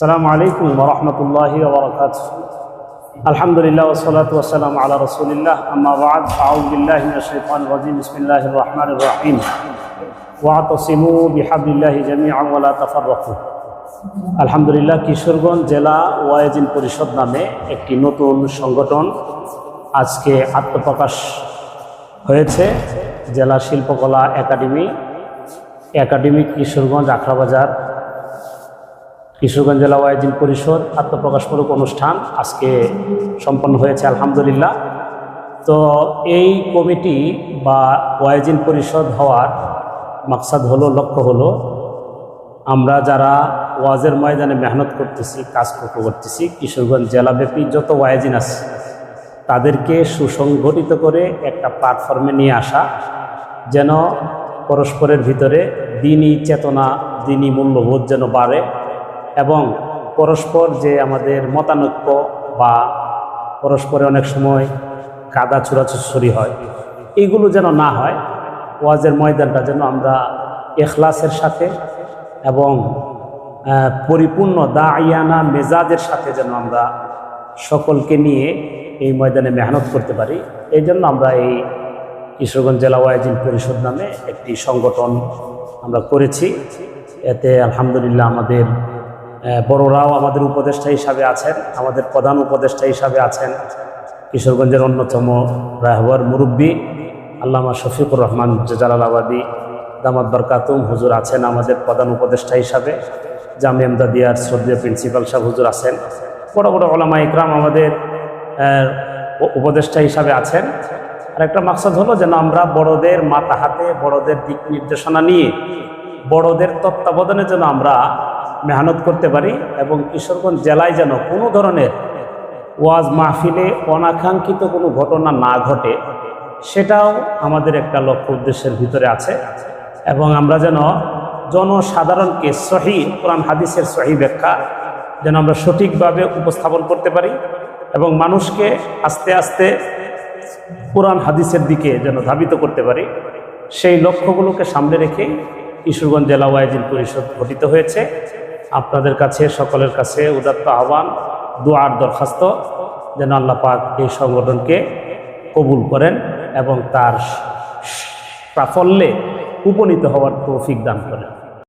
সালামু আলাইকুম রহমতুল্লাহ বরকাত আলহামদুলিল্লাহ ওসলাত ওসালাম আলা রসুলিল্লাহ। আমাবাদ আউবিল্লাহিম ইসমিল্লাহ রহমান রাহিম। ওয়াতসিমু বিহাবিল্লাহি জামি আমলা তাফার রফু আলহামদুলিল্লাহ, কিশোরগঞ্জ জেলা ওয়াইজিন পরিষদ নামে একটি নতুন সংগঠন আজকে আত্মপ্রকাশ হয়েছে। জেলা শিল্পকলা একাডেমি একাডেমি কিশোরগঞ্জ আখড়াবাজার। কিশোরগঞ্জ জেলা ওয়াইজিন পরিষদ আত্মপ্রকাশমূলক অনুষ্ঠান আজকে সম্পন্ন হয়েছে, আলহামদুলিল্লাহ। তো এই কমিটি বা ওয়াইজিন পরিষদ হওয়ার মাকসাদ হলো, লক্ষ্য হলো, আমরা যারা ওয়াজের ময়দানে মেহনত করতেছি, কাজ করতে করতেছি, কিশোরগঞ্জ জেলাব্যাপী যত ওয়াইজিন আছে, তাদেরকে সুসংগঠিত করে একটা প্ল্যাটফর্মে নিয়ে আসা, যেন পরস্পরের ভিতরে দিনই চেতনা, দিনই মূল্যবোধ যেন বাড়ে এবং পরস্পর যে আমাদের মতানৈক্য বা পরস্পরে অনেক সময় কাদা চুরাচুরি হয় এইগুলো যেন না হয়, ওয়াজের ময়দানটা যেন আমরা এখলাসের সাথে এবং পরিপূর্ণ দা ইয়ানা মেজাজের সাথে যেন আমরা সকলকে নিয়ে এই ময়দানে মেহনত করতে পারি। এই জন্য আমরা এই কিশোরগঞ্জ জেলা ওয়াইজিন পরিষদ নামে একটি সংগঠন আমরা করেছি। এতে আলহামদুলিল্লাহ আমাদের বড়রাও আমাদের উপদেষ্টা হিসাবে আছেন, আমাদের প্রধান উপদেষ্টা হিসাবে আছেন। কিশোরগঞ্জের অন্যতম রাহবর মুরব্বী আল্লামা শফিকুর রহমান জালালাবাদী দামাত বরকাতুম হুজুর আছেন আমাদের প্রধান উপদেষ্টা হিসাবে। জামি এমদাদিয়ার শ্রদ্ধীয় প্রিন্সিপাল সাহেব হুজুর আছেন। বড় বড় ওলামা ইকরাম আমাদের উপদেষ্টা হিসাবে আছেন। আর একটা মাকসাদ হলো যেন আমরা বড়দের মাথা হাতে বড়দের দিক নির্দেশনা নিয়ে বড়দের তত্ত্বাবধানে যেন আমরা মেহনত করতে পারি এবং কিশোরগঞ্জ জেলায় যেন কোনো ধরনের ওয়াজ মাহফিলে অনাকাঙ্ক্ষিত কোনো ঘটনা না ঘটে, সেটাও আমাদের একটা লক্ষ্য উদ্দেশ্যের ভিতরে আছে এবং আমরা যেন জনসাধারণকে সহি কোরআন হাদিসের সহি ব্যাখ্যা যেন আমরা সঠিকভাবে উপস্থাপন করতে পারি এবং মানুষকে আস্তে আস্তে কোরআন হাদিসের দিকে যেন ধাবিত করতে পারি। সেই লক্ষ্যগুলোকে সামনে রেখে কিশোরগঞ্জ জেলা ওয়াইজিন পরিষদ গঠিত হয়েছে। আপনাদের কাছে, সকলের কাছে উদাত্ত আহ্বান, দোয়ার দরখাস্ত যেন আল্লাহ পাক এই সংগঠনকে কবুল করেন এবং তার সাফল্যে উপনীত হওয়ার তৌফিক দান করেন।